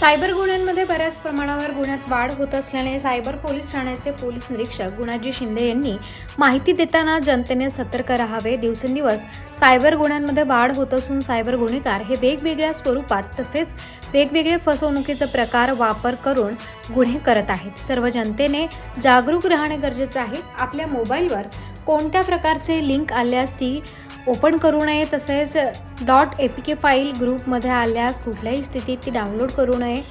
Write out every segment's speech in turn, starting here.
Cyber गुन्ह्यांमध्ये बऱ्याच प्रमाणावर गुन्ह्यात वाढ होत असल्याने सायबर पोलीस ठाण्याचे पोलीस निरीक्षक गुणाजी शिंदे यांनी माहिती देताना जनतेने सतर्क राहावे. दिवसेंदिवस सायबर गुन्ह्यांमध्ये वाढ होत असून सायबर गुन्हेगार हे वेगवेगळ्या स्वरूपात तसेच वेगवेगळे फसवणुकीचे प्रकार वापर करून गुन्हे करत आहेत. सर्व जनतेने जागरूक राहणे गरजेचे आहे. आपल्या मोबाईलवर कोणत्या प्रकारचे लिंक आल्यास ती ओपन करू नये तसेच dot A P K file ग्रुपमध्ये आल्यास कुठल्याही स्थितीत ती डाउनलोड करू नये.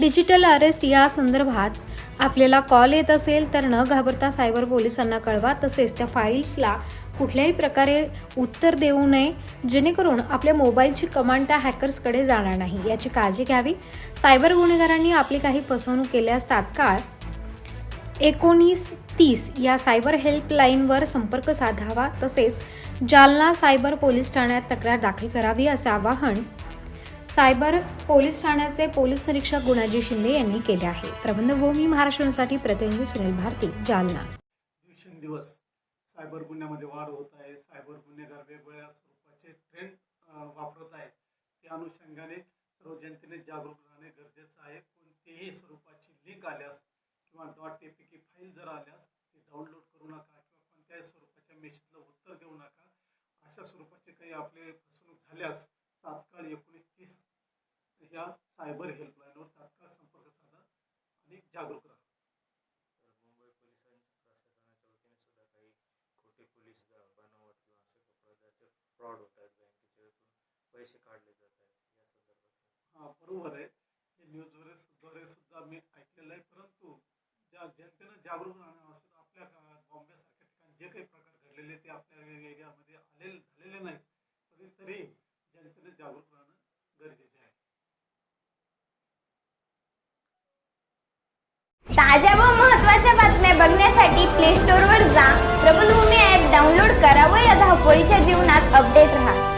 डिजिटल अरेस्ट या संदर्भात आपल्याला कॉल येत असेल तर न घाबरता सायबर पोलिसांना कळवा तसेच त्या फाईल्सला कुठल्याही प्रकारे उत्तर देऊ नये जेणेकरून आपल्या मोबाईलची कमांड त्या हॅकर्सकडे जाणार नाही. याची काळजी घ्यावी. सायबर गुन्हेगारांनी आपली काही फसवणूक केल्यास तात्काळ एकोणीस तीस या सायबर हेल्पलाईनवर संपर्क साधावा तसेच जालना सायबर पोलीस ठाण्यात तक्रार दाखल करावी असे आवाहन सायबर पोलीस ठाण्याचे पोलीस निरीक्षक गुणाजी शिंदे यांनी केले आहे. प्रबंधभूमी महाराष्ट्रासाठी प्रतिनिधी सुनील भारती जालना. दिवसेंदिवस सायबर गुन्ह्यामध्ये वाढ होत आहे. सायबर गुन्हेगार वेगवेगळ्या स्वरूपाचे ट्रेंड वापरत आहेत. त्या अनुषंगाने सर्व जनतेने जागरूक राहणे गरजेचं आहे. कोणतेही स्वरूपाची लिंक आल्यास किंवा dot A P K file जर आल्यास ती डाउनलोड करू नका किंवा कोणत्याही स्वरूपाच्या मेसेजला उत्तर देऊ नका. अशा स्वरूपाचे काही आपले फसवणूक झाल्यास तात्काळ एकोणीस तीस ह्या सायबर हेल्पलाईनवर तात्काळ संपर्क साधा आणि जागरूक राहा. मुंबई पोलिसांच्या प्रशासनाच्या वतीने सुद्धा काही खोटे पोलीस बनावट किंवा असे प्रकारचे फ्रॉड होत आहेत बँकेच्या यातून पैसे काढले जात आहेत या संदर्भात. हा बरोबर आहे. हे न्यूजद्वारे द्वारे सुद्धा मी ऐकलेलं आहे परंतु ज्या जनतेनं जागरूक राहणं आवश्यक आपल्या गा- बॉम्बेसारख्या ठिकाणी जे काही प्रकार घडलेले ते आपल्या एरियामध्ये आलेले झालेले नाहीत. तरी तरी जनतेनं जागरूक राहणं गरजेचे आहे. ताज्या व महत्त्वाच्या बातम्या बघण्यासाठी प्ले स्टोअरवर जा. प्रबलभूमी ॲप डाउनलोड करा व या धावपळीच्या जीवनात अपडेट राहा.